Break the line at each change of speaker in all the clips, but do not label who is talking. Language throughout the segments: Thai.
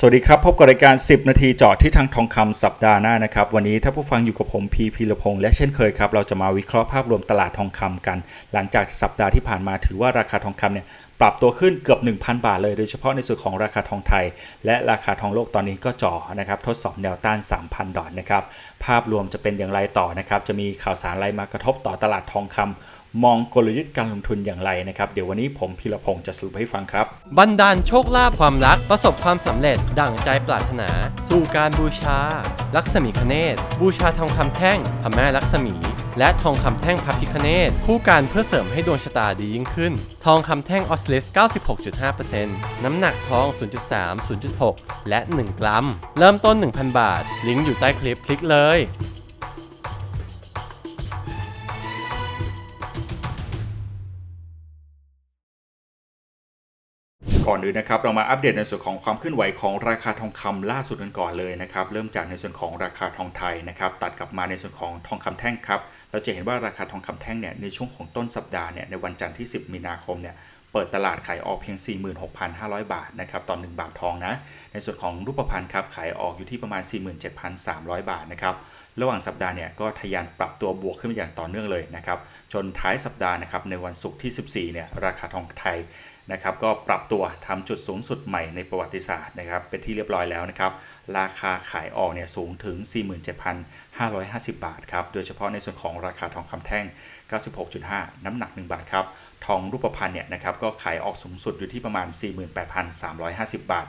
สวัสดีครับ พบกับรายการ 10 นาทีเจาะที่ทางทองคำสัปดาห์หน้านะครับ วันนี้ถ้าผู้ฟังอยู่กับผมพีพีรพงษ์และเช่นเคยครับ เราจะมาวิเคราะห์ภาพรวมตลาดทองคำกัน หลังจากสัปดาห์ที่ผ่านมาถือว่าราคาทองคำเนี่ยปรับตัวขึ้นเกือบ 1,000 บาทเลย โดยเฉพาะในส่วนของราคาทองไทย และราคาทองโลกตอนนี้ก็จ่อนะครับทดสอบแนวต้าน 3,000 ดอลลาร์นะครับภาพรวมจะเป็นอย่างไรต่อนะครับจะมีข่าวสารอะไรมากระทบต่อตลาดทองคำ มองกลยุทธ์การลงทุนอย่างไรนะครับ เดี๋ยววันนี้ผมพีรพงษ์จะสรุปให้ฟังครับ
บันดาลโชคลาภความรักประสบความสำเร็จ ดั่งใจปรารถนา สู่การบูชา ลักษมีคเนตบูชาทองคำแท่งพระแม่ลักษมี และทองคำแท่งพระพิคเนตคู่การเพื่อเสริมให้ดวงชะตาดียิ่งขึ้น ทองคำแท่งออสเลส96.5%น้ำหนักทอง 0.3 0.6 และ 1 กรัม เริ่มต้น 1,000 บาท ลิงก์อยู่ใต้คลิปคลิกเลย
ก่อนอื่นนะครับเรามาอัปเดตในส่วนของความเคลื่อนไหวของราคาทองคำล่าสุดกันก่อนเลยนะครับเริ่มจากในส่วนของราคาทองไทยนะครับตัดกลับมาในส่วนของทองคำแท่งครับเราจะเห็นว่าราคาทองคำแท่งเนี่ยในช่วงของต้นสัปดาห์เนี่ยในวันจันทร์ที่ 10 มีนาคมเนี่ยเปิดตลาดขายออกเพียง 46,500 บาทนะครับต่อ1บาททองนะ ในส่วนของรูปพรรณครับขายออกอยู่ที่ประมาณ 47,300 บาทนะครับ ระหว่างสัปดาห์เนี่ยก็ทะยานปรับตัวบวกขึ้นมาอย่างต่อเนื่องเลยนะครับ จนท้ายสัปดาห์นะครับในวันศุกร์ที่ 14 เนี่ยราคาทองไทย นะครับก็ปรับตัวทำจุดสูงสุดใหม่ในประวัติศาสตร์นะครับเป็นที่เรียบร้อยแล้วนะครับราคาขายออกเนี่ยสูงถึง 47,550 บาทครับโดยเฉพาะในส่วนของราคาทองคำแท่ง 96.5 น้ำหนัก 1 บาทครับทองรูปพรรณเนี่ยนะครับก็ขายออกสูงสุดอยู่ที่ประมาณ 48,350 บาท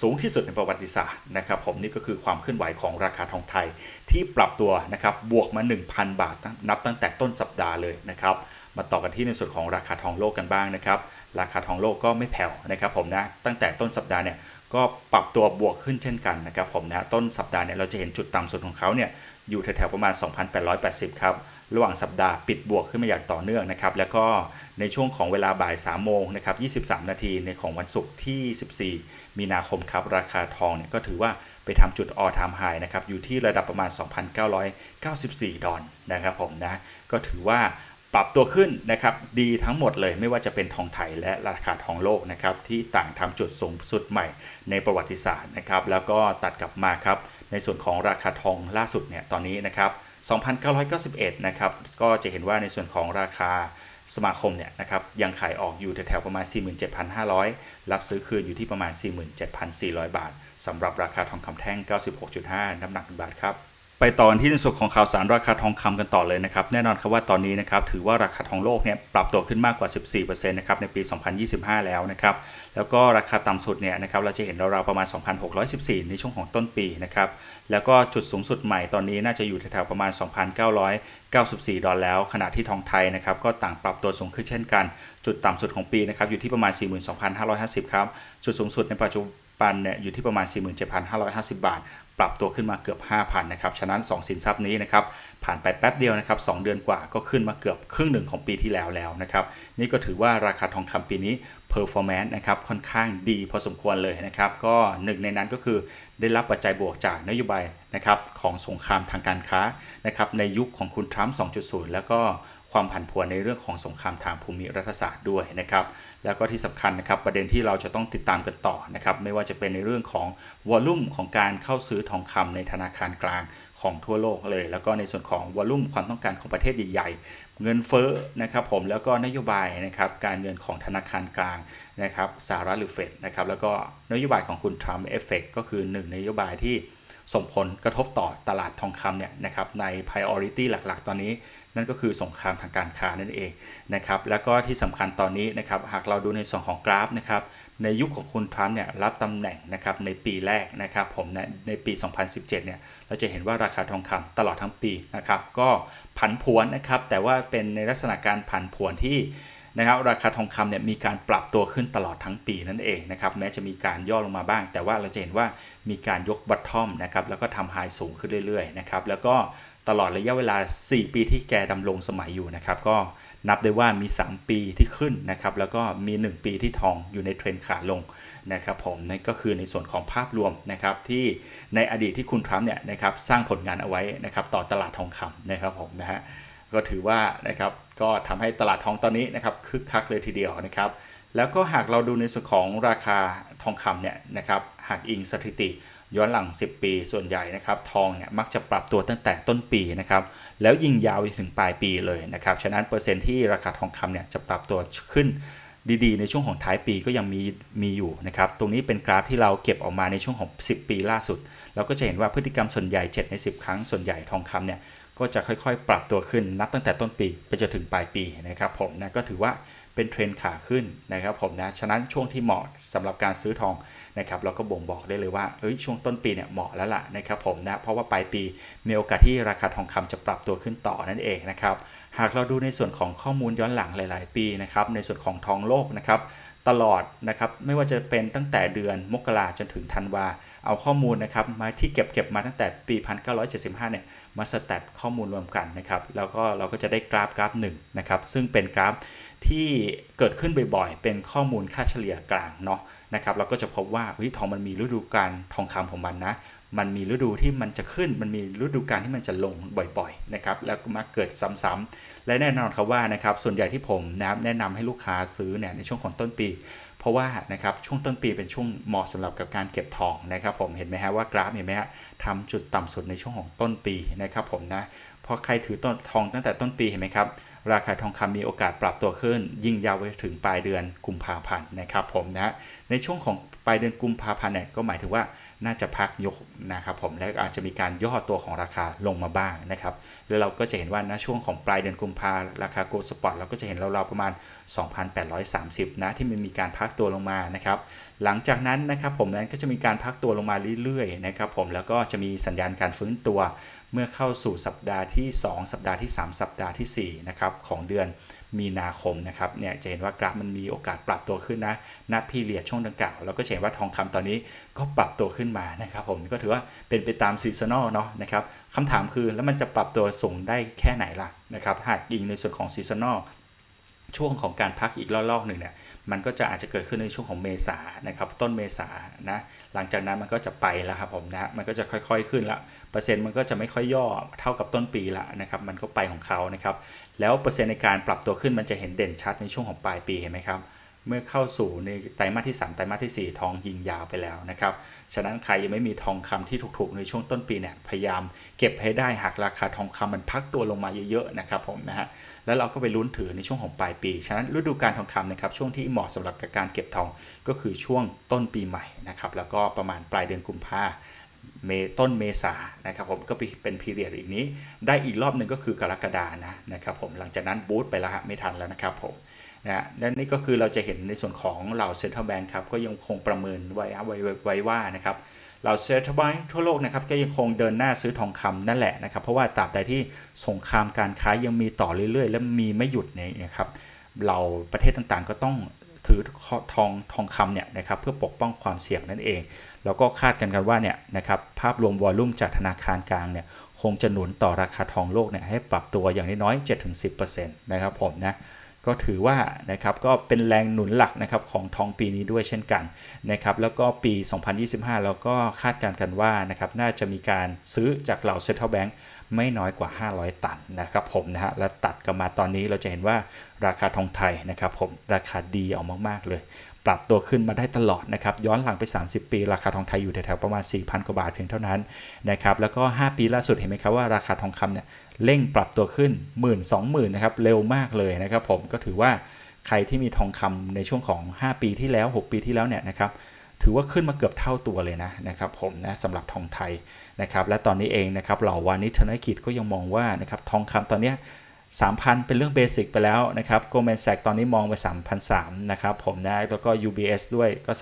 สูงที่สุดในประวัติศาสตร์นะครับผมนี่ก็คือความเคลื่อนไหวของราคาทองไทย ที่ปรับตัวนะครับบวกมา 1,000 บาทนับตั้งแต่ต้นสัปดาห์เลยนะครับมาต่อกันที่ในส่วนของราคาทองโลกกันบ้างนะครับ ราคาทองโลกก็ไม่แผ่วนะครับผมนะตั้งแต่ต้นสัปดาห์เนี่ยก็ปรับตัวบวกขึ้นเช่นกันนะครับผมนะต้นสัปดาห์เนี่ยเราจะเห็นจุดต่ำสุดของเขาเนี่ยอยู่แถวๆประมาณ 2,880 ครับระหว่างสัปดาห์ปิดบวกขึ้นมาอย่างต่อเนื่องนะครับแล้วก็ในช่วงของเวลาบ่าย3โมงนะครับ23 นาทีในของวันศุกร์ที่ 14 มีนาคมครับราคาทองเนี่ยก็ถือว่าไปทำจุด all time high นะครับอยู่ที่ระดับประมาณ 2,994 ดอลลาร์นะครับผมนะก็ถือว่า ปรับตัวขึ้นนะครับดีทั้งหมดเลยไม่ว่าจะเป็นทองไทยและราคาทองโลกนะครับที่ต่างทำจุดสูงสุดใหม่ในประวัติศาสตร์นะครับแล้วก็ตัดกลับมาครับในส่วนของราคาทองล่าสุดเนี่ยตอนนี้นะครับ2,991นะครับก็จะเห็นว่าในส่วนของราคาสมาคมเนี่ยนะครับยังขายออกอยู่แถวๆประมาณ 47,500 รับซื้อคืนอยู่ที่ประมาณ 47,400 บาทสำหรับราคาทองคำแท่ง 96.5 น้ำหนัก1บาทครับ ไปตอนที่ในส่วนของข่าวสารราคาทองคำกันต่อเลยนะครับแน่นอนครับว่าตอนนี้นะครับถือว่าราคาทองโลกเนี่ยปรับตัวขึ้นมากกว่า 14%นะครับในปี 2025 แล้วนะครับแล้วก็ราคาต่ำสุดเนี่ยนะครับเราจะเห็นราวๆประมาณ 2,614 ในช่วงของต้นปีนะครับแล้วก็จุดสูงสุดใหม่ตอนนี้น่าจะอยู่แถวๆประมาณ 2,994 ดอลลาร์แล้ว ขณะที่ทองไทยนะครับก็ต่างปรับตัวสูงขึ้นเช่นกัน จุดต่ำสุดของปีนะครับอยู่ที่ประมาณ 42,550 ครับจุดสูงสุดในปัจจุบัน เนี่ยอยู่ที่ประมาณ 47,550 บาท ปรับตัวขึ้นมาเกือบ 5,000นะครับฉะนั้น 2 สินทรัพย์นี้นะครับผ่านไปแป๊บเดียวนะครับ2เดือนกว่าก็ขึ้นมาเกือบครึ่งหนึ่งของปีที่แล้วแล้วนะครับนี่ก็ถือว่าราคาทองคำปีนี้ performance นะครับค่อนข้างดีพอสมควรเลยนะครับก็หนึ่งในนั้นก็คือได้รับปัจจัยบวกจากนโยบายนะครับของสงครามทางการค้านะครับในยุคของคุณทรัมป์ 2.0 แล้วก็ ความผันผวนในเรื่องของสงครามทางภูมิรัฐศาสตร์ด้วยนะครับ แล้วก็ที่สำคัญนะครับประเด็นที่เราจะต้องติดตามกันต่อนะครับไม่ว่าจะเป็นในเรื่องของวอลลุ่มของการเข้าซื้อทองคำในธนาคารกลางของทั่วโลกเลย แล้วก็ในส่วนของวอลลุ่มความต้องการของประเทศใหญ่ๆ เงินเฟ้อนะครับผมแล้วก็นโยบายนะครับการเงินของธนาคารกลางนะครับสหรัฐหรือเฟดนะครับแล้วก็นโยบายของคุณทรัมป์เอฟเฟกก็คือหนึ่งนโยบายที่ส่งผลกระทบต่อตลาดทองคำเนี่ยนะครับใน priority หลักๆ ตอนนี้ นั่นก็คือสงครามทางการค้านั่นเองนะครับแล้วก็ที่สำคัญตอนนี้นะครับหากเราดูในส่วนของกราฟนะครับในยุคของคุณทรัมป์เนี่ยรับตำแหน่งนะครับในปีแรกนะครับผมในในปี 2017เนี่ยเราจะเห็นว่าราคาทองคำตลอดทั้งปีนะครับก็ผันผวนนะครับแต่ว่าเป็นในลักษณะการผันผวนที่นะครับราคาทองคำเนี่ยมีการปรับตัวขึ้นตลอดทั้งปีนั่นเองนะครับแม้จะมีการย่อลงมาบ้าง แต่ว่าเราจะเห็นว่ามีการยกบัตทอมนะครับแล้วก็ทำไฮสูงขึ้นเรื่อยๆนะครับแล้วก็ ตลอดระยะเวลา 4 ปีที่แกดำรงสมัยอยู่นะครับ ก็นับได้ว่ามี 3 ปีที่ขึ้นนะครับ แล้วก็มี 1 ปีที่ทองอยู่ในเทรนขาลงนะครับผมนั่นก็คือในส่วนของภาพรวมนะครับที่ในอดีตที่คุณทรัมป์เนี่ยนะครับสร้างผลงานเอาไว้นะครับต่อตลาดทองคำนะครับผมนะฮะก็ถือว่านะครับก็ทำให้ตลาดทองตอนนี้นะครับคึกคักเลยทีเดียวนะครับ แล้วก็หากเราดูในส่วนของราคาทองคำเนี่ยนะครับหากอิงสถิติ ย้อนหลัง 10 ปีส่วนใหญ่นะครับทองเนี่ยมักจะปรับตัวตั้งแต่ต้นปีนะครับแล้วยิงยาวไปถึงปลายปีเลยนะครับฉะนั้นเปอร์เซ็นต์ที่ราคาทองคำเนี่ยจะปรับตัวขึ้นดีๆ ในช่วงของท้ายปีก็ยังมีมีอยู่นะครับ ตรงนี้เป็นกราฟที่เราเก็บออกมาในช่วงของ 10 ปีล่าสุด เราก็จะเห็นว่าพฤติกรรมส่วนใหญ่ 7 ใน 10 ครั้งส่วนใหญ่ทองคำเนี่ยก็จะค่อยๆ ปรับตัวขึ้นนับตั้งแต่ต้นปีไปจนถึงปลายปีนะครับผมนะก็ถือว่า เป็นเทรนขาขึ้นนะครับผมนะ ฉะนั้นช่วงที่เหมาะสำหรับการซื้อทองนะครับเราก็บ่งบอกได้เลยว่าเอ้ยช่วงต้นปีเนี่ยเหมาะแล้วล่ะนะครับผมนะ เพราะว่าปลายปีมีโอกาสที่ราคาทองคำจะปรับตัวขึ้นต่อนั่นเองนะครับ หากเราดูในส่วนของข้อมูลย้อนหลังหลาย ๆ ปีนะครับในส่วนของทองโลกนะครับตลอดนะครับไม่ว่าจะเป็นตั้งแต่เดือนมกราจนถึงธันวาเอาข้อมูลนะครับมาที่เก็บเก็บมาตั้งแต่ปี 1975 เนี่ยมาสแตทข้อมูลรวมกันนะครับแล้วก็เราก็จะได้กราฟกราฟหนึ่งนะครับซึ่งเป็นกราฟ ที่เกิดขึ้นบ่อยๆ เป็นข้อมูลค่าเฉลี่ยกลางเนาะนะครับเราก็จะพบว่าเฮ้ยทองมันมีฤดูกาลทองคำของมันนะ มันมีฤดูที่มันจะขึ้น มันมีฤดูกาลที่มันจะลงบ่อยๆนะครับแล้วมาเกิดซ้ำๆและแน่นอนครับว่านะครับส่วนใหญ่ที่ผมนะครับแนะนำให้ลูกค้าซื้อเนี่ยในช่วงของต้นปี เพราะว่านะครับช่วงต้นปีเป็นช่วงเหมาะสำหรับกับการเก็บทองนะครับผมเห็นไหมฮะว่ากราฟเห็นไหมฮะทำจุดต่ำสุดในช่วงของต้นปีนะครับผมนะพอใครถือต้นทองตั้งแต่ต้นปีเห็นไหมครับ ราคาทองคำมีโอกาสปรับตัวขึ้น ยิ่งยาวไปถึงปลายเดือนกุมภาพันธ์นะครับผมนะในช่วงของปลายเดือนกุมภาพันธ์เนี่ยก็หมายถึงว่าน่าจะพักยกนะครับผมและอาจจะมีการย่อตัวของราคาลงมาบ้างนะครับแล้วเราก็จะเห็นว่าณช่วงของปลายเดือนกุมภาราคาโกลด์สปอร์ตเราก็จะเห็นเราๆประมาณ 2,830 นะที่มันมีการพักตัวลงมานะครับหลังจากนั้นนะครับผมนั้นก็จะมีการพักตัวลงมาเรื่อยๆนะครับผมแล้วก็จะมีสัญญาณการฟื้นตัว เมื่อเข้าสู่สัปดาห์ที่ 2 สัปดาห์ที่ 3 สัปดาห์ที่4นะครับของเดือนมีนาคมนะครับเนี่ยจะเห็นว่ากราฟมันมีโอกาสปรับตัวขึ้นนะณพีเรียดช่วงดังกล่าวเราก็เห็นว่าทองคำตอนนี้ก็ปรับตัวขึ้นมานะครับผมก็ถือว่าเป็นไปตามซีซันอลเนาะนะครับคำถามคือแล้วมันจะปรับตัวสูงได้แค่ไหนล่ะนะครับหากยิงในส่วนของซีซันอล ช่วงของการพักอีกรอบๆหนึ่งเนี่ยมันก็จะอาจจะเกิดขึ้นในช่วงของเมษานะครับต้นเมษานะหลังจากนั้นมันก็จะไปแล้วครับผมนะมันก็จะค่อยๆขึ้นละเปอร์เซ็นต์มันก็จะไม่ค่อยย่อเท่ากับต้นปีละนะครับมันก็ไปของเขานะครับแล้วเปอร์เซ็นต์ในการปรับตัวขึ้นมันจะเห็นเด่นชัดในช่วงของปลายปีเห็นไหมครับเมื่อเข้าสู่ในไตรมาสที่ 3 ไตรมาสที่ 4 ทองยิงยาวไปแล้วนะครับ ฉะนั้นใครยังไม่มีทองคำที่ถูกๆ ในช่วงต้นปีเนี่ย พยายามเก็บให้ได้หากราคาทองคำมันพักตัวลงมาเยอะๆนะครับผมนะฮะ แล้วเราก็ไปลุ้นถือในช่วงของปลายปี ฉะนั้นฤดูการทองคำนะครับช่วงที่เหมาะสำหรับกับการเก็บทองก็คือช่วงต้นปีใหม่นะครับแล้วก็ประมาณปลายเดือนกุมภาเมต้นเมษานะครับผมก็เป็นพีเรียดอีกนี้ ได้อีกรอบหนึ่งก็คือกรกฎานะนะครับผมหลังจากนั้นบูตไปแล้วฮะไม่ทันแล้วนะครับผมนะฮะและนี่ก็คือเราจะเห็นในส่วนของเหล่าเซ็นทรัลแบงค์ครับก็ยังคงประเมินไว้ไว้ไว้ไว้ว่านะครับ เราเซ็นทรัลแบงค์ทั่วโลกนะครับก็ยังคงเดินหน้าซื้อทองคำนั่นแหละนะครับเพราะว่าตราบใดที่สงครามการค้ายังมีต่อเรื่อยๆ และมีไม่หยุดเนี่ยนะครับเราประเทศต่างๆก็ต้องถือทองทองคำเนี่ยนะครับเพื่อปกป้องความเสี่ยงนั่นเอง แล้วก็คาดกันกันว่าเนี่ยนะครับภาพรวมวอลลุ่มจากธนาคารกลางเนี่ยคงจะหนุนต่อราคาทองโลกเนี่ยให้ปรับตัวอย่างน้อยๆ7-10%นะครับผมนะ ก็ถือว่านะครับก็เป็นแรงหนุนหลักนะครับของทองปีนี้ด้วยเช่นกันนะครับแล้วก็ปี 2025 เราก็คาดการณ์กันว่านะครับน่าจะมีการซื้อจากเหล่าเซ็นทรัลแบงค์ไม่น้อยกว่า 500 ตันนะครับผมนะฮะและตัดกันมาตอนนี้เราจะเห็นว่าราคาทองไทยนะครับผมราคาดีออกมาก ๆ เลย ปรับตัวขึ้นมาได้ตลอดนะครับ ย้อนหลังไป 30 ปี ราคาทองไทยอยู่แถวๆประมาณ 4,000 กว่าบาทเพียงเท่านั้นนะครับ แล้วก็ 5 ปีล่าสุดเห็นไหมครับว่าราคาทองคำเนี่ยเร่งปรับตัวขึ้น 1 20,000นะครับ เร็วมากเลยนะครับผม ก็ถือว่าใครที่มีทองคำในช่วงของ 5 ปีที่แล้ว 6 ปีที่แล้วเนี่ยนะครับ ถือว่าขึ้นมาเกือบเท่าตัวเลยนะนะครับผมนะสำหรับทองไทยนะครับ และตอนนี้เองนะครับเหล่าวานิชธนกิจก็ยังมองว่านะครับทองคำตอนเนี้ย 3,000 เป็นเรื่องเบสิกไปแล้วนะครับ Goldman Sachs ตอนนี้มองไป 3,003นะครับผมนะแล้วก็ UBS ด้วยก็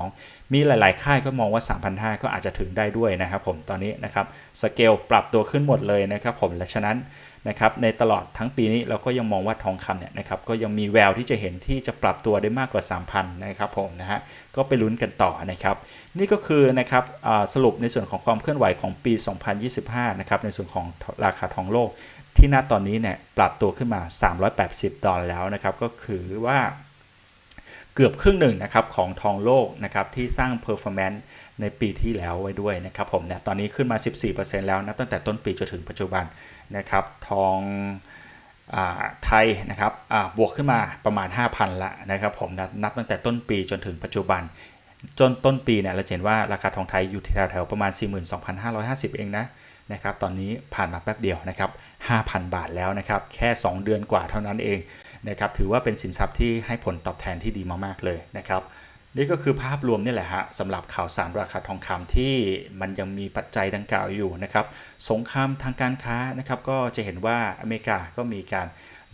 3,002มีหลาย ๆ ค่ายก็มองว่า3,500ก็อาจจะถึงได้ด้วยนะครับผมตอนนี้นะครับสเกลปรับตัวขึ้นหมดเลยนะครับผมและฉะนั้นนะครับในตลอดทั้งปีนี้เราก็ยังมองว่าทองคำเนี่ยนะครับก็ยังมีแววที่จะเห็นที่จะปรับตัวได้มากกว่า 3,000นะครับผมนะฮะก็ไปลุ้นกันต่อนะครับนี่ก็คือนะครับสรุปในส่วนของความเคลื่อนไหวของปี 2025นะครับในส่วนของราคาทองโลก ที่ณตอนนี้เนี่ยปรับตัวขึ้นมา 380 ดอลลาร์แล้วนะครับก็คือว่าเกือบครึ่งหนึ่งนะครับของทองโลกนะครับที่สร้าง performance ในปีที่แล้วไว้ด้วยนะครับผมเนี่ยตอนนี้ขึ้นมา 14%แล้วนะตั้งแต่ต้นปีจนถึงปัจจุบันนะครับทองอไทยนะครับบวกขึ้นมาประมาณ 5,000 ละนะครับผมนะนับตั้งแต่ต้นปีจนถึงปัจจุบัน จนต้นปีเนี่ยเราเห็นว่าราคาทองไทยอยู่แถวๆประมาณ 42,550 เองนะ นะครับตอนนี้ผ่านมาแป๊บเดียวนะครับ5,000 บาทแล้วนะครับแค่ 2 เดือนกว่าเท่านั้นเองนะครับถือว่าเป็นสินทรัพย์ที่ให้ผลตอบแทนที่ดีมากๆเลยนะครับนี่ก็คือภาพรวมนี่แหละฮะสำหรับข่าวสารราคาทองคำที่มันยังมีปัจจัยดังกล่าวอยู่นะครับสงครามทางการค้านะครับก็จะเห็นว่าอเมริกาก็มีการ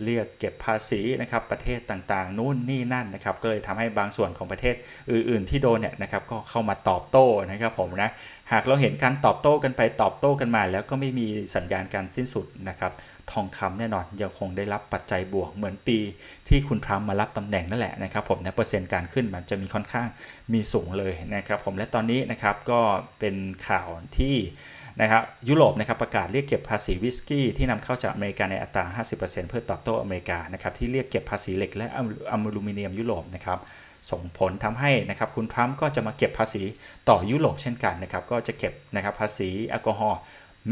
เรียกเก็บภาษีนะครับประเทศต่างๆนู่นนี่นั่นนะครับก็เลยทำให้บางส่วนของประเทศอื่น ๆ ที่โดนเนี่ยนะครับก็เข้ามาตอบโต้นะครับผมนะ หากเราเห็นการตอบโต้กันไปตอบโต้กันมา แล้วก็ไม่มีสัญญาณการสิ้นสุดนะครับทองคำแน่นอนยังคงได้รับปัจจัยบวกเหมือนปีที่คุณทรัมป์มารับตำแหน่งนั่นแหละนะครับผมนะเปอร์เซ็นต์การขึ้นมันจะมีค่อนข้างมีสูงเลยนะครับผมและตอนนี้นะครับก็เป็นข่าวที่ นะครับยุโรปนะครับประกาศเรียกเก็บภาษีวิสกี้ที่นำเข้าจากอเมริกาในอัตรา 50%เพื่อตอบโต้อเมริกานะครับที่เรียกเก็บภาษีเหล็กและอลูมิเนียมยุโรปนะครับส่งผลทำให้นะครับคุณทรัมป์ก็จะมาเก็บภาษีต่อยุโรปเช่นกันนะครับก็จะเก็บนะครับภาษีแอลกอฮอล์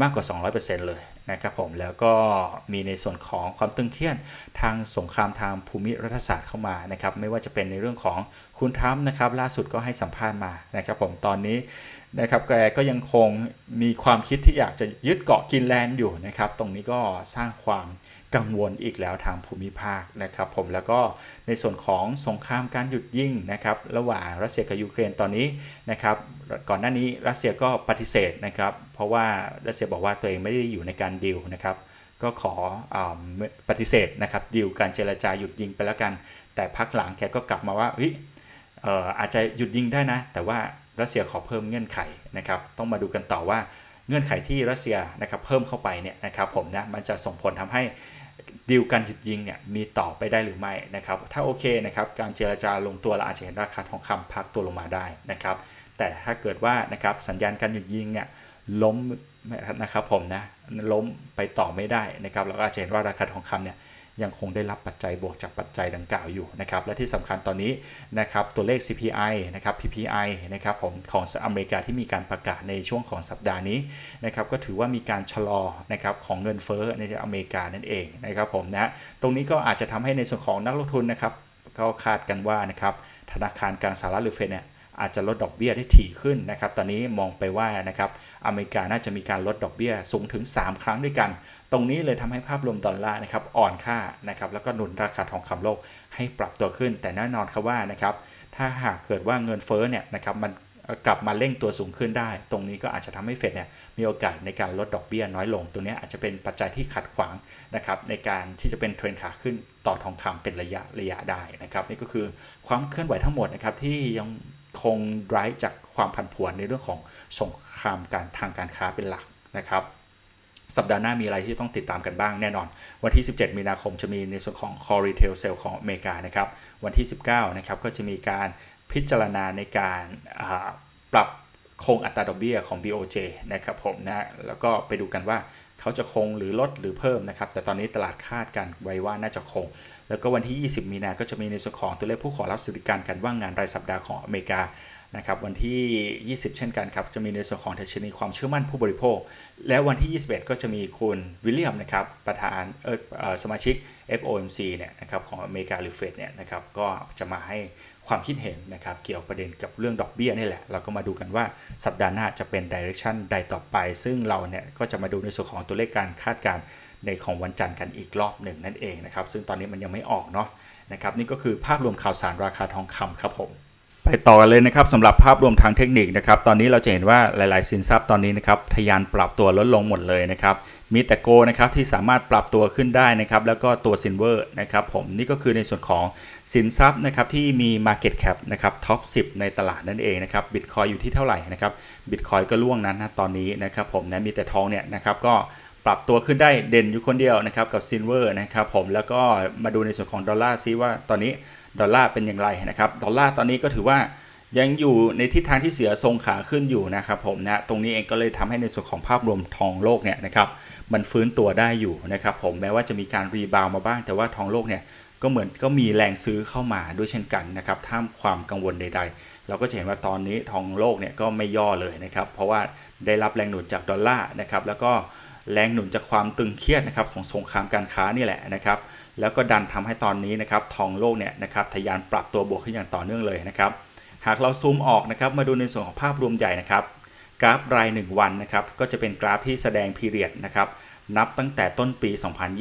มากกว่า 200%เลยนะครับผมแล้วก็มีในส่วนของความตึงเครียดทางสงครามทางภูมิรัฐศาสตร์เข้ามานะครับไม่ว่าจะเป็นในเรื่องของ คุณทรัมป์นะครับล่าสุดก็ให้สัมภาษณ์มานะครับผมตอนนี้นะครับแกก็ยังคงมีความคิดที่อยากจะยึดเกาะกินแลนด์อยู่นะครับ ตรงนี้ก็สร้างความกังวลอีกแล้วทางภูมิภาคนะครับ ผมแล้วก็ในส่วนของสงครามการหยุดยิงนะครับ ระหว่างรัสเซียกับยูเครนตอนนี้นะครับ ก่อนหน้านี้รัสเซียก็ปฏิเสธนะครับ เพราะว่ารัสเซียบอกว่าตัวเองไม่ได้อยู่ในการดีลนะครับ ก็ขออปฏิเสธนะครับดีลการเจรจาหยุดยิงไปแล้วกัน แต่พักหลังแกก็กลับมาว่าเฮ้ย อาจจะหยุดยิงได้นะ แต่ว่ารัสเซียขอเพิ่มเงื่อนไขนะครับต้องมาดูกันต่อว่าเงื่อนไขที่รัสเซียนะครับเพิ่มเข้าไปเนี่ยนะครับผมนะมันจะส่งผลทำให้ดีลการหยุดยิงเนี่ยมีต่อไปได้หรือไม่นะครับถ้าโอเคนะครับการเจรจาลงตัวเราอาจจะเห็นราคาทองคำพักตัวลงมาได้นะครับแต่ถ้าเกิดว่านะครับสัญญาณการหยุดยิงเนี่ยล้มนะครับผมนะล้มไปต่อไม่ได้นะครับเราก็อาจจะเห็นว่าราคาทองคำเนี่ย ยังคงได้รับปัจจัยบวกจากปัจจัยดังกล่าวอยู่นะครับและที่สำคัญตอนนี้นะครับตัวเลข CPI นะครับ PPI นะครับผมของอเมริกาที่มีการประกาศในช่วงของสัปดาห์นี้นะครับก็ถือว่ามีการชะลอนะครับของเงินเฟ้อในอเมริกานั่นเองนะครับผมนะตรงนี้ก็อาจจะทำให้ในส่วนของนักลงทุนนะครับก็คาดกันว่านะครับธนาคารกลางสหรัฐหรือเฟดเนี่ย อาจจะลดดอกเบี้ยได้ถี่ขึ้นนะครับ ตอนนี้มองไปว่านะครับอเมริกาน่าจะมีการลดดอกเบี้ยสูงถึง 3 ครั้งด้วยกัน ตรงนี้เลยทำให้ภาพรวมดอลลาร์นะครับอ่อนค่านะครับแล้วก็หนุนราคาทองคำโลกให้ปรับตัวขึ้น แต่แน่นอนครับว่านะครับถ้าหากเกิดว่าเงินเฟ้อเนี่ยนะครับมันกลับมาเร่งตัวสูงขึ้นได้ ตรงนี้ก็อาจจะทำให้เฟดเนี่ยมีโอกาสในการลดดอกเบี้ยน้อยลง ตัวนี้อาจจะเป็นปัจจัยที่ขัดขวางนะครับในการที่จะเป็นเทรนขาขึ้นต่อทองคำเป็นระยะระยะได้นะครับนี่ก็คือความเคลื่อนไหวทั้งหมดนะครับที่ยัง คงไร้จากความผันผวนในเรื่องของสงครามการทางการค้าเป็นหลักนะครับ สัปดาห์หน้ามีอะไรที่ต้องติดตามกันบ้างแน่นอน วันที่ 17 มีนาคมจะมีในส่วนของ Core Retail Sale ของอเมริกานะครับ วันที่ 19 นะครับก็จะมีการพิจารณาในการปรับคงอัตราดอกเบี้ยของ BOJ นะครับผมนะแล้วก็ไปดูกันว่า เขาจะคงหรือลดหรือเพิ่มนะครับ แต่ตอนนี้ตลาดคาดกันไว้ว่าน่าจะคง แล้วก็วันที่ 20 มีนาก็จะมีในส่วนของตัวเลขผู้ขอรับสวัสดิการการว่างงานรายสัปดาห์ของอเมริกานะครับวันที่ 20 เช่นกันครับ จะมีในส่วนของดัชนีความเชื่อมั่นผู้บริโภค และวันที่ 21 ก็จะมีคุณวิลเลียมนะครับประธานเออสมาชิก FOMC เนี่ยนะครับของอเมริกาหรือเฟดเนี่ยนะครับก็จะมาให้ ความคิดเห็นนะครับเกี่ยวประเด็นกับเรื่องดอกเบี้ยนี่แหละ เราก็มาดูกันว่าสัปดาห์หน้าจะเป็นดิเรกชันใดต่อไป ซึ่งเราเนี่ยก็จะมาดูในส่วนของตัวเลขการคาดการณ์ในของวันจันทร์กันอีกรอบหนึ่งนั่นเองนะครับซึ่งตอนนี้มันยังไม่ออกเนาะนะครับนี่ก็คือภาพรวมข่าวสารราคาทองคำครับผม ไปต่อกันเลยนะครับสำหรับภาพรวมทางเทคนิคนะครับตอนนี้เราจะเห็นว่าหลาย ๆ สินทรัพย์ตอนนี้นะครับทยานปรับตัวลดลงหมดเลยนะครับมีแต่โกนะครับที่สามารถปรับตัวขึ้นได้นะครับแล้วก็ตัวซินเวอร์นะครับผมนี่ก็คือในส่วนของสินทรัพย์นะครับที่มี Market Cap นะครับท็อป 10 ในตลาดนั่นเองนะครับบิตคอยอยู่ที่เท่าไหร่นะครับบิตคอยก็ล่วงนั้นนะตอนนี้นะครับผมนะมีแต่ทองเนี่ยนะครับก็ปรับตัวขึ้นได้เด่นอยู่คนเดียวนะครับกับซินเวอร์นะครับผมแล้วก็มาดูในส่วนของดอลลาร์ซิว่าตอนนี้ ดอลลาร์เป็นอย่างไรนะครับดอลลาร์ตอนนี้ก็ถือว่ายังอยู่ในทิศทางที่เสียทรงขาขึ้นอยู่นะครับผมนะตรงนี้เองก็เลยทำให้ในส่วนของภาพรวมทองโลกเนี่ยนะครับมันฟื้นตัวได้อยู่นะครับผมแม้ว่าจะมีการรีบาวมาบ้าง แต่ว่าทองโลกเนี่ยก็เหมือนก็มีแรงซื้อเข้ามาด้วยเช่นกันนะครับท่ามความกังวลใด ๆ เราก็จะเห็นว่าตอนนี้ทองโลกเนี่ยก็ไม่ย่อเลยนะครับเพราะว่าได้รับแรงหนุนจากดอลลาร์นะครับแล้วก็ แรงหนุนจากความตึงเครียดนะครับของสงครามการค้านี่แหละนะครับแล้วก็ดันทำให้ตอนนี้นะครับทองโลกเนี่ยนะครับทะยานปรับตัวบวกขึ้นอย่างต่อเนื่องเลยนะครับหากเราซูมออกนะครับมาดูในส่วนของภาพรวมใหญ่นะครับกราฟราย 1 วันนะครับก็จะเป็นกราฟที่แสดงพีเรียดนะครับนับตั้งแต่ต้นปี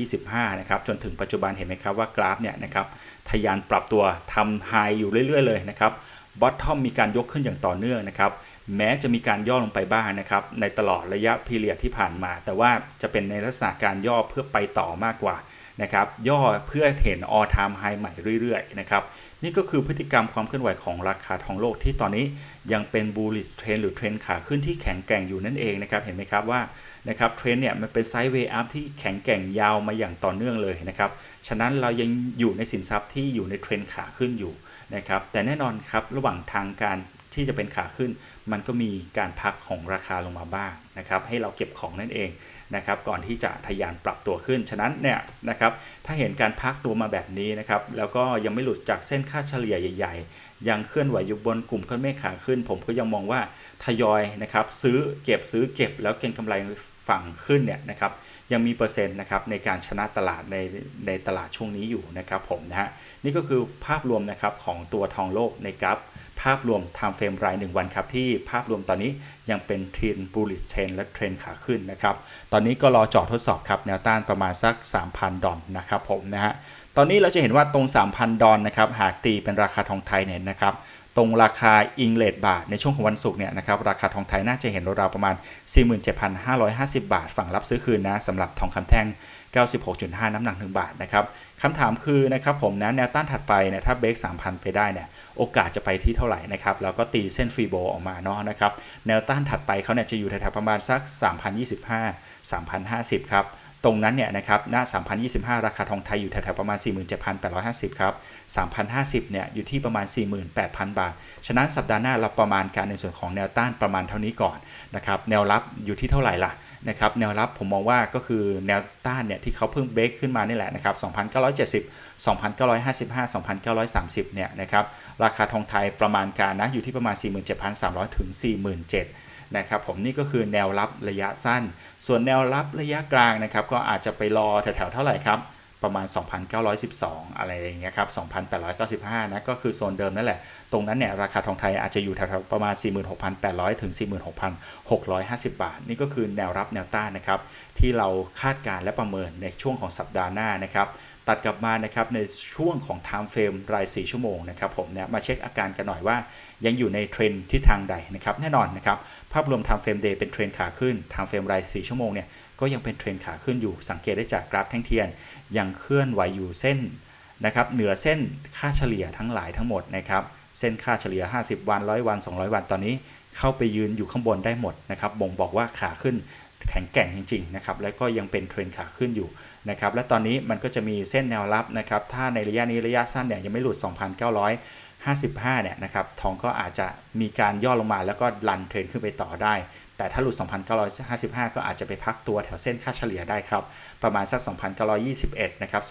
2025 นะครับจนถึงปัจจุบันเห็นไหมครับว่ากราฟเนี่ยนะครับทะยานปรับตัวทำไฮอยู่เรื่อย ๆ เลยนะครับบอททอมมีการยกขึ้นอย่างต่อเนื่องนะครับ แม้จะมีการย่อลงไปบ้างนะครับ ในตลอดระยะพีเรียดที่ผ่านมา แต่ว่าจะเป็นในลักษณะการย่อเพื่อไปต่อมากกว่านะครับ ย่อเพื่อเห็น all time high ใหม่เรื่อยๆนะครับ นี่ก็คือพฤติกรรมความเคลื่อนไหวของราคาทองโลกที่ตอนนี้ยังเป็น bullish trend หรือเทรนขาขึ้นที่แข็งแกร่งอยู่นั่นเองนะครับ เห็นไหมครับว่านะครับเทรนเนี่ยมันเป็นไซด์เวย์อัพที่แข็งแกร่งยาวมาอย่างต่อเนื่องเลยนะครับ ฉะนั้นเรายังอยู่ในสินทรัพย์ที่อยู่ในเทรนขาขึ้นอยู่นะครับ แต่แน่นอนครับระหว่างทางการ ที่จะเป็นขาขึ้น มันก็มีการพักของราคาลงมาบ้างนะครับ ให้เราเก็บของนั่นเองนะครับ ก่อนที่จะทะยานปรับตัวขึ้น ฉะนั้นเนี่ยนะครับ ถ้าเห็นการพักตัวมาแบบนี้นะครับ แล้วก็ยังไม่หลุดจากเส้นค่าเฉลี่ยใหญ่ ๆ ยังเคลื่อนไหวอยู่บนกลุ่มก้อนเมฆขาขึ้น ผมก็ยังมองว่าทยอยนะครับ ซื้อเก็บซื้อเก็บแล้วเก็งกำไรฝั่งขึ้นเนี่ยนะครับยังมีเปอร์เซ็นต์นะครับในการชนะตลาดในในตลาดช่วงนี้อยู่นะครับผมนะฮะนี่ก็คือภาพรวมนะครับของตัวทองโลกในกราฟ ภาพรวม time frame ราย 1 วันครับ ที่ภาพรวมตอนนี้ยังเป็นเทรนบูลิสเชนและเทรนขาขึ้นนะครับ ตอนนี้ก็รอเจอดทดสอบครับแนวต้านประมาณสัก 3,000 ดอลนะครับผมนะฮะตอนนี้เราจะเห็นว่าตรง 3,000 ดอลนะครับหากตีเป็นราคาทองไทยเนี่ยนะครับ ตรงราคาอิงเลดบาท ในช่วงของวันศุกร์เนี่ยนะครับราคาทองไทยน่าจะเห็นราวๆประมาณ 47,550 บาท ฝั่งรับซื้อคืนนะสำหรับทองคำแท่ง 96.5 น้ำหนัก 1 บาทนะครับคำถามคือนะครับผมนะแนวต้านถัดไปเนี่ยถ้าเบรก3,000 ไปได้เนี่ยโอกาสจะไปที่เท่าไหร่นะครับแล้วก็ตีเส้นฟรีโบออกมาเนาะนะครับแนวต้านถัดไปเขาเนี่ยจะอยู่แถวๆประมาณสัก 3,025 3,050 ครับ ตรงนั้นเนี่ยนะครับหน้า3,025 ราคาทองไทยอยู่แถวๆประมาณ 47,850 ครับ 3,050 เนี่ยอยู่ที่ประมาณ 48,000 บาท ฉะนั้นสัปดาห์หน้าเราประมาณการในส่วนของแนวต้านประมาณเท่านี้ก่อนนะครับแนวรับอยู่ที่เท่าไหร่ล่ะนะครับแนวรับผมมองว่าก็คือแนวต้านเนี่ยที่เขาเพิ่งเบรกขึ้นมานี่แหละนะครับ2,970 2,955 2,930 เนี่ยนะครับราคาทองไทยประมาณการนะอยู่ที่ประมาณ 47,300 ถึง 47,000 นะครับผมนี่ก็คือแนวรับระยะสั้น ส่วนแนวรับระยะกลางนะครับก็อาจจะไปรอแถวๆเท่าไหร่ครับประมาณ 2,912 อะไรอย่างเงี้ยครับ 2,895 นะ ก็คือโซนเดิมนั่นแหละ ตรงนั้นเนี่ย ราคาทองไทยอาจจะอยู่แถวๆประมาณ 46,800 ถึง 46,650 บาท นี่ก็คือแนวรับแนวต้านนะครับ ที่เราคาดการณ์และประเมินในช่วงของสัปดาห์หน้านะครับ ตัดกลับมานะครับ ในช่วงของ time frame ราย 4 ชั่วโมงนะครับผมเนี่ยมาเช็คอาการกันหน่อยว่ายังอยู่ในเทรนที่ทางใดนะครับ แน่นอนนะครับ ภาพรวม time frame day เป็นเทรนขาขึ้น time frame ราย 4 ชั่วโมงเนี่ยก็ยังเป็นเทรนขาขึ้นอยู่ สังเกตได้จากกราฟแท่งเทียน ยังเคลื่อนไหวอยู่เส้นนะครับเหนือเส้นค่าเฉลี่ยทั้งหลายทั้งหมดนะครับเส้นค่าเฉลี่ย 50 วัน 100 วัน 200 วันตอนนี้เข้าไปยืนอยู่ข้างบนได้หมดนะครับบ่งบอกว่าขาขึ้นแข็งแกร่งจริงๆนะครับแล้วก็ยังเป็นเทรนขาขึ้นอยู่นะครับและตอนนี้มันก็จะมีเส้นแนวรับนะครับถ้าในระยะนี้ระยะสั้นเนี่ยยังไม่หลุด 55เนี่ยนะครับทองก็อาจจะมีการย่อลงมาแล้วก็ลันเทรนขึ้นไปต่อได้ แต่ถ้าหลุด 2,955 ก็อาจจะไปพักตัวแถวเส้นค่าเฉลี่ยได้ครับ ประมาณสัก 2,921 นะครับ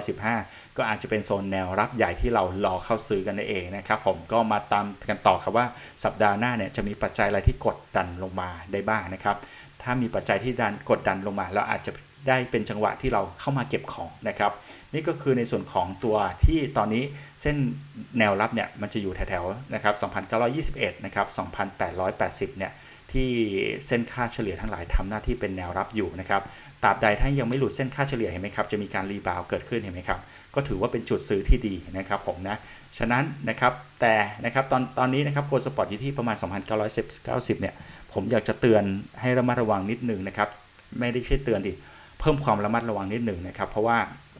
2,915 ก็อาจจะเป็นโซนแนวรับใหญ่ที่เรารอเข้าซื้อกันนั่นเองนะครับผมก็มาตามกันต่อครับว่าสัปดาห์หน้าเนี่ยจะมีปัจจัยอะไรที่กดดันลงมาได้บ้างนะครับถ้ามีปัจจัยที่ดันกดดันลงมาแล้วอาจจะได้เป็นจังหวะที่เราเข้ามาเก็บของนะครับ นี่ก็คือในส่วนของตัวที่ตอนนี้เส้นแนวรับเนี่ยมันจะอยู่แถวๆนะครับ2,921นะครับ2,880เนี่ยที่เส้นค่าเฉลี่ยทั้งหลายทำหน้าที่เป็นแนวรับอยู่นะครับตราบใดถ้ายังไม่หลุดเส้นค่าเฉลี่ยเห็นไหมครับ จะมีการรีบาวเกิดขึ้นเห็นไหมครับ ก็ถือว่าเป็นจุดซื้อที่ดีนะครับผมนะ ฉะนั้นนะครับแต่นะครับตอนตอนนี้นะครับโกลสปอร์ตอยู่ที่ประมาณ 2,990เนี่ยผมอยากจะเตือนให้ระมัดระวังนิดหนึ่งนะครับ ไม่ได้ใช่เตือนดิเพิ่มความระมัดระวังนิดหนึ่งนะครับ เพราะว่า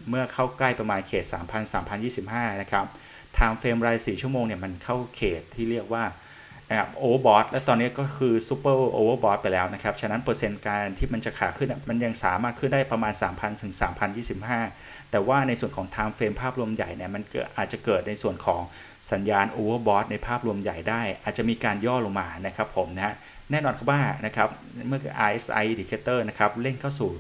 เมื่อเข้าใกล้ประมาณเขต 3,000 3,025 นะครับ time frame ราย 4 ชั่วโมงเนี่ยมันเข้าเขตที่เรียกว่านะครับโอเวอร์บอทและตอนนี้ก็คือซูเปอร์โอเวอร์บอทไปแล้วนะครับ ฉะนั้นเปอร์เซ็นต์การที่มันจะขาขึ้นมันยังสามารถขึ้นได้ประมาณ 3,000 ถึง 3,025 แต่ว่าในส่วนของ time frame ภาพรวมใหญ่เนี่ยมันเกิดอาจจะเกิดในส่วนของสัญญาณโอเวอร์บอทในภาพรวมใหญ่ได้ อาจจะมีการย่อลงมานะครับผมนะแน่นอนครับว่านะครับเมื่อ RSI indicator นะครับเล่นเข้าสู่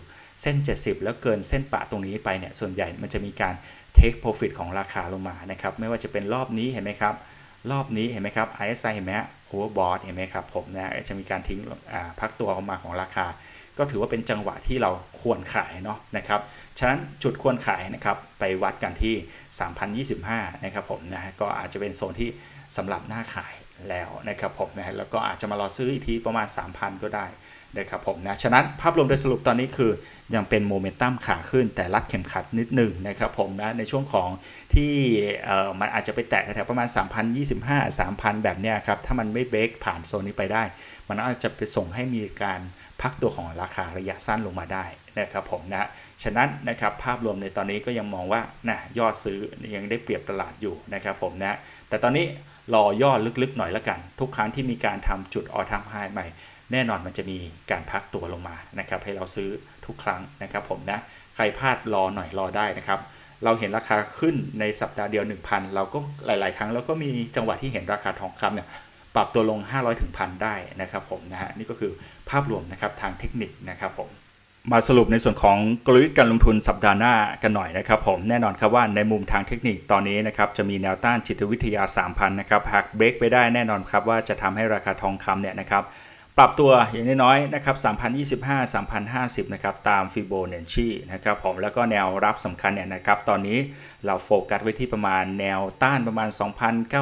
เส้น 70 แล้วเกินเส้นปะตรงนี้ไปเนี่ยส่วนใหญ่มันจะมีการ take profit ของราคาลงมานะครับไม่ว่าจะเป็นรอบนี้เห็นไหมครับรอบนี้เห็นไหมครับ RSI เห็นไหมฮะ overbought เห็นไหมครับผมนะจะมีการทิ้งอ่าพักตัวออกมาของราคา ก็ถือว่าเป็นจังหวะที่เราควรขายเนาะนะครับฉะนั้นจุดควรขายนะครับไปวัดกันที่ 3,025 นะครับผมนะฮะก็อาจจะเป็นโซนที่สำหรับหน้าขายแล้วนะครับผมนะฮะแล้วก็อาจจะมารอซื้ออีกทีประมาณ 3,000 ก็ได้ นะครับผมนะฉะนั้นภาพรวมโดยสรุปตอนนี้คือยังเป็นโมเมนตัมขาขึ้นแต่รัดเข็มขัดนิดหนึ่งนะครับผมนะในช่วงของที่มันอาจจะไปแตะแถวประมาณ 3,025 3,000 แบบเนี้ยครับ ถ้ามันไม่เบรกผ่านโซนนี้ไปได้ มันอาจจะไปส่งให้มีการพักตัวของราคาระยะสั้นลงมาได้นะครับผมนะฉะนั้นนะครับภาพรวมในตอนนี้ก็ยังมองว่านะยอดซื้อยังได้เปรียบตลาดอยู่นะครับผมนะแต่ตอนนี้รอย่อลึกๆหน่อยละกัน ทุกครั้งที่มีการทำจุดออทามไฮใหม่ แน่นอนมันจะมีการพักตัวลงมานะครับให้เราซื้อทุกครั้งนะครับผมนะใครพลาดรอหน่อยรอได้นะครับเราเห็นราคาขึ้นในสัปดาห์เดียว 1,000 เราก็หลาย ๆ ครั้งเราก็มีจังหวะที่เห็นราคาทองคำเนี่ยปรับตัวลง 500ถึงพันได้นะครับผมนะฮะนี่ก็คือภาพรวมนะครับทางเทคนิคนะครับผมมาสรุปในส่วนของกลยุทธ์การลงทุนสัปดาห์หน้ากันหน่อยนะครับผมแน่นอนครับว่าในมุมทางเทคนิคตอนนี้นะครับจะมีแนวต้านจิตวิทยา 3,000 นะครับหากเบรกไปได้แน่นอนครับว่าจะทำให้ราคาทองคำเนี่ยนะครับ ปรับตัวอย่างน้อยๆนะครับ3,025 3,050นะครับตามฟิโบนัชชีนะครับผมแล้วก็แนวรับสำคัญเนี่ยนะครับตอนนี้เราโฟกัสไว้ที่ประมาณแนวต้านประมาณ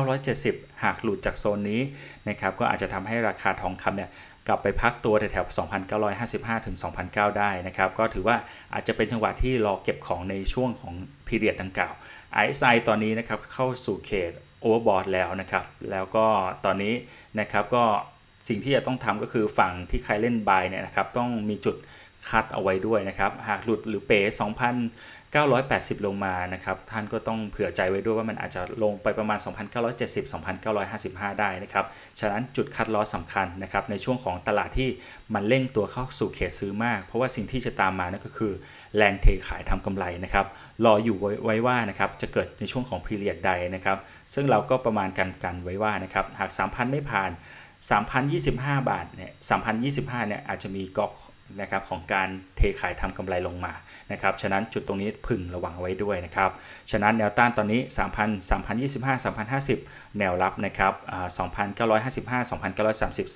2,970 หากหลุดจากโซนนี้นะครับก็อาจจะทำให้ราคาทองคำเนี่ยกลับไปพักตัวแถวๆ2,955 ถึง 2,009 ได้นะครับ ก็ถือว่าอาจจะเป็นจังหวะที่รอเก็บของในช่วงของพีเรียดดังกล่าว RSI ตอนนี้นะครับเข้าสู่เขตโอเวอร์บอทแล้วนะครับ แล้วก็ตอนนี้นะครับก็ สิ่งที่จะต้องทำก็คือฝั่งที่ใครเล่นบายเนี่ยนะครับต้องมีจุดคัดเอาไว้ด้วยนะครับ หากหลุดหรือเป๋2,980 ลงมานะครับ ท่านก็ต้องเผื่อใจไว้ด้วยว่ามันอาจจะลงไปประมาณ 2,970 2,955 ได้นะครับ ฉะนั้นจุดคัดลอสสำคัญนะครับ ในช่วงของตลาดที่มันเร่งตัวเข้าสู่เขตซื้อมาก เพราะว่าสิ่งที่จะตามมานั่นก็คือ แรงเทขายทำกำไรนะครับ รออยู่ไว้ไว้ว่านะครับ จะเกิดในช่วงของพีเรียดใดนะครับ ซึ่งเราก็ประมาณกันกันไว้ว่านะครับ หาก 3,000 ไม่ผ่าน 3,025 บาทเนี่ย3,025เนี่ยอาจจะมีกอกนะครับของการเทขายทำกำไรลงมานะครับ ฉะนั้นจุดตรงนี้พึงระวังไว้ด้วยนะครับ ฉะนั้นแนวต้านตอนนี้ 3,000 3,025 3,050 แนวรับนะครับอ่า2,955 2,930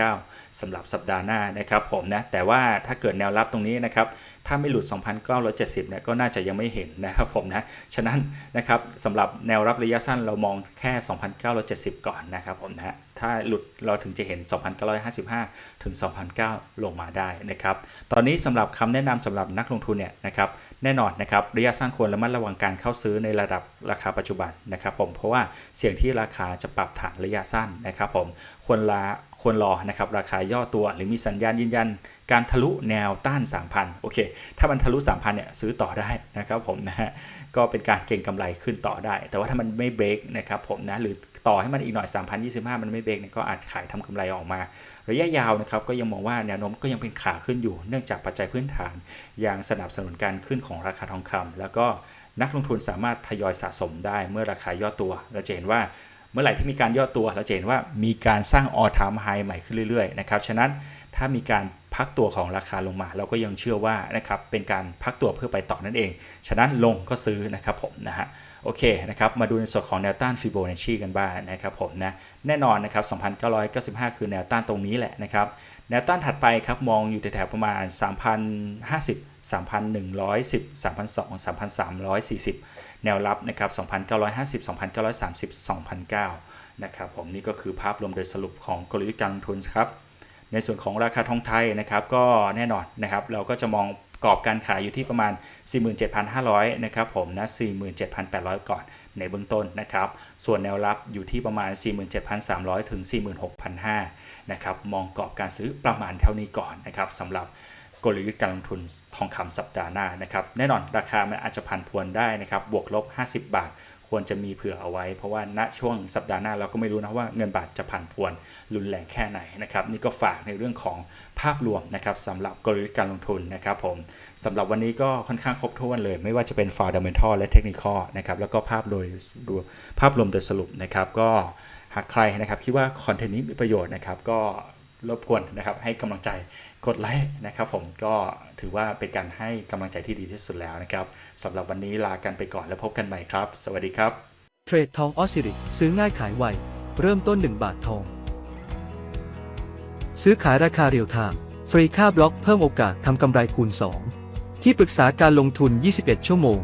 2,009สำหรับสัปดาห์หน้านะครับผมนะ แต่ว่าถ้าเกิดแนวรับตรงนี้นะครับ ถ้าไม่หลุด 2,970เนี่ยก็น่าจะยังไม่เห็นนะครับผมนะ ฉะนั้นนะครับสำหรับแนวรับระยะสั้นเรามองแค่ 2,970 ก่อนนะครับผมนะ ถ้าหลุดเราถึงจะเห็น 2,955 ถึง 2,009 ลงมาได้นะครับ ตอนนี้สำหรับคำแนะนำสำหรับนักลงทุนเนี่ยนะครับ แน่นอนนะครับ ระยะสั้นควรระมัดระวังการเข้าซื้อในระดับราคาปัจจุบันนะครับผม เพราะว่าเสี่ยงที่ราคาจะปรับฐานระยะสั้นนะครับผม ควรละ ควรรอนะครับราคาย่อตัวหรือมีสัญญาณยืนยัน การทะลุแนวต้าน 3,000 โอเค ถ้ามันทะลุ 3,000 เนี่ยซื้อต่อได้นะครับผมนะฮะก็เป็นการเก็งกำไรขึ้นต่อได้ แต่ว่าถ้ามันไม่เบรกนะครับผมนะหรือต่อให้มันอีกหน่อย 3,025 มันไม่เบรกเนี่ยก็อาจขายทำกำไรออกมา ระยะยาวนะครับก็ยังมองว่าแนวโน้มก็ยังเป็นขาขึ้นอยู่ เนื่องจากปัจจัยพื้นฐานยังสนับสนุนการขึ้นของราคาทองคำแล้วก็นักลงทุนสามารถทยอยสะสมได้เมื่อราคาย่อตัวเราจะเห็นว่า เมื่อไหร่ที่มีการย่อตัวเราจะเห็นว่ามีการสร้างออทามไฮใหม่ขึ้นเรื่อยๆนะครับฉะนั้น ถ้ามีการพักตัวของราคาลงมา เราก็ยังเชื่อว่านะครับเป็นการพักตัวเพื่อไปต่อนั่นเอง ฉะนั้นลงก็ซื้อนะครับผมนะฮะโอเคนะครับมาดูในส่วนของแนวต้านฟิโบนัชชีกันบ้างนะครับผมนะแน่นอนนะครับ 2,995 คือแนวต้านตรงนี้แหละนะครับแนวต้านถัดไปครับมองอยู่แถวๆประมาณ 3,050 3,110 3,200 3,340 แนวรับนะครับ2,950 2,930 2,009นะครับผมนี่ก็คือภาพรวมโดยสรุปของกลยุทธ์การลงทุนครับ ในส่วนของราคาทองไทยนะครับก็แน่นอนนะครับเราก็จะมองกรอบการขายอยู่ที่ประมาณ 47,500 นะครับผมนะ 47,800 ก่อนในเบื้องต้นนะครับ ส่วนแนวรับอยู่ที่ประมาณ 47,300 ถึง 46,500 นะครับ มองกรอบการซื้อประมาณเท่านี้ก่อนนะครับสำหรับกลยุทธ์การลงทุนทองคำสัปดาห์หน้านะครับ แน่นอนราคามันอาจจะผันพวนได้นะครับ บวกลบ 50 บาท ควรจะมีเผื่อเอาไว้ เพราะว่าณช่วงสัปดาห์หน้าเราก็ไม่รู้นะว่าเงินบาทจะผันพวนรุนแรงแค่ไหนนะครับนี่ก็ฝากในเรื่องของภาพรวมนะครับสำหรับกลยุทธ์การลงทุนนะครับผมสำหรับวันนี้ก็ค่อนข้างครบถ้วนเลย ไม่ว่าจะเป็น fundamental และ technical นะครับแล้วก็ภาพโดยภาพรวมโดยสรุปนะครับก็หากใครนะครับคิดว่าคอนเทนต์นี้มีประโยชน์นะครับก็รบกวนนะครับให้กำลังใจ กดไลค์นะครับผมก็ถือว่าเป็นการให้กำลังใจที่ดีที่สุดแล้วนะครับสำหรับวันนี้ลากันไปก่อนแล้วพบกันใหม่ครับ สวัสดีครับ
เทรดทองออสซิริซื้อง่ายขายไวเริ่มต้น 1 บาททอง ซื้อขายราคาเรียลไทม์ฟรีค่าบล็อกเพิ่มโอกาสทำกำไรคูณ 2 ที่ปรึกษาการลงทุน 21 ชั่วโมง